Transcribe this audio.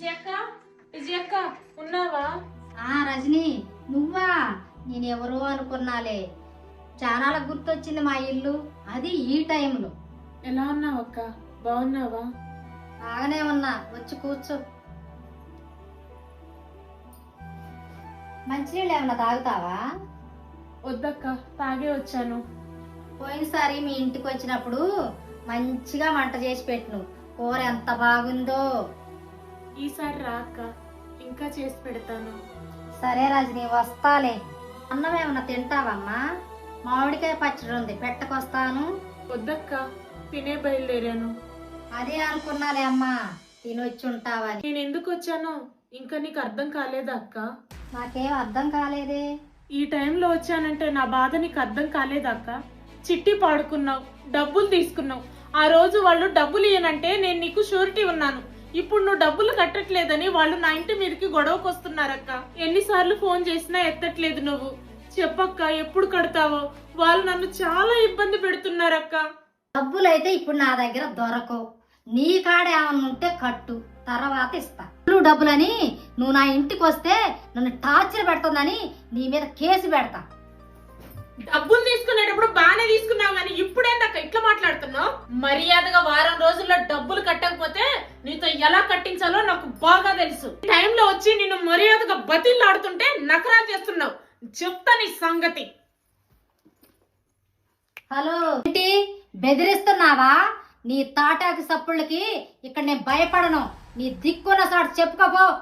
విజయక్క విజయక్క ఉన్నావా? ఆ రజని నువ్వా? నేను ఎవరో అనుకున్నాలే. చాలా గుర్తొచ్చింది మా ఇల్లు. అది ఈ టైంలో. ఎలా ఉన్నావు అక్క బాగున్నావా? బాగానే ఉన్నా. వచ్చి కూర్చో. మంచినీళ్ళు ఏమన్నా తాగుతావా? వద్దక్క తాగే వచ్చాను. పోయినసారి మీ ఇంటికి వచ్చినప్పుడు మంచిగా వంట చేసి పెట్టును. కూర ఎంత బాగుందో. ఈసారి రా అక్క ఇంకా చేసి పెడతాను. సరే రజని వస్తాలే. అన్నం ఏమన్నా తింటావమ్మా? మామిడికాయ పచ్చడి ఉంది పెట్టకొస్తాను. వద్దక్క తినే బయలుదేరాను. అదే అనుకున్నాలే అమ్మా తినొచ్చి ఉంటావని నేను ఎందుకు వచ్చానో ఇంకా నీకు అర్థం కాలేదా అక్క? నాకేం అర్థం కాలేదే. ఈ టైంలో వచ్చానంటే నా బాధ నీకు అర్థం కాలేదా అక్క? చిట్టి పాడుకున్నావు డబ్బులు తీసుకున్నావు. ఆ రోజు వాళ్ళు డబ్బులు ఇయ్యనంటే నేను నీకు షూరిటీ ఉన్నాను. ఇప్పుడు నువ్వు డబ్బులు కట్టట్లేదని వాళ్ళు నా ఇంటి మీదకి గొడవకు వస్తున్నారక్క. ఎన్నిసార్లు ఫోన్ చేసినా ఎత్తట్లేదు నువ్వు. చెప్పక్క ఎప్పుడు కడతావో? వాళ్ళు నన్ను చాలా ఇబ్బంది పెడుతున్నారక్క. డబ్బులైతే ఇప్పుడు నా దగ్గర దొరకవు. నీ కాడ ఏమన్నా ఉంటే కట్టు తర్వాత ఇస్తా. నువ్వు డబ్బులని నువ్వు నా ఇంటికి వస్తే నన్ను టార్చర్ పెడుతుందని నీ మీద కేసు పెడతా. డబ్బులు తీసుకునేటప్పుడు మర్యాదగా వారం రోజుల్లో డబ్బులు కట్టకపోతే నీతో ఎలా కట్టించాలో నాకు బాగా తెలుసు. ఈ టైంలో వచ్చి నిన్ను మర్యాదగా బతిల్లాడుతుంటే నకరా చేస్తున్నావు. చెప్తా నీ సంగతి. హలో ఏంటి? బెదిరిస్తున్నావా? నీ తాటాకి సప్పుళ్ళకి ఇక్కడ నేను భయపడను. నీ దిక్కున సాటు చెప్పుకోపో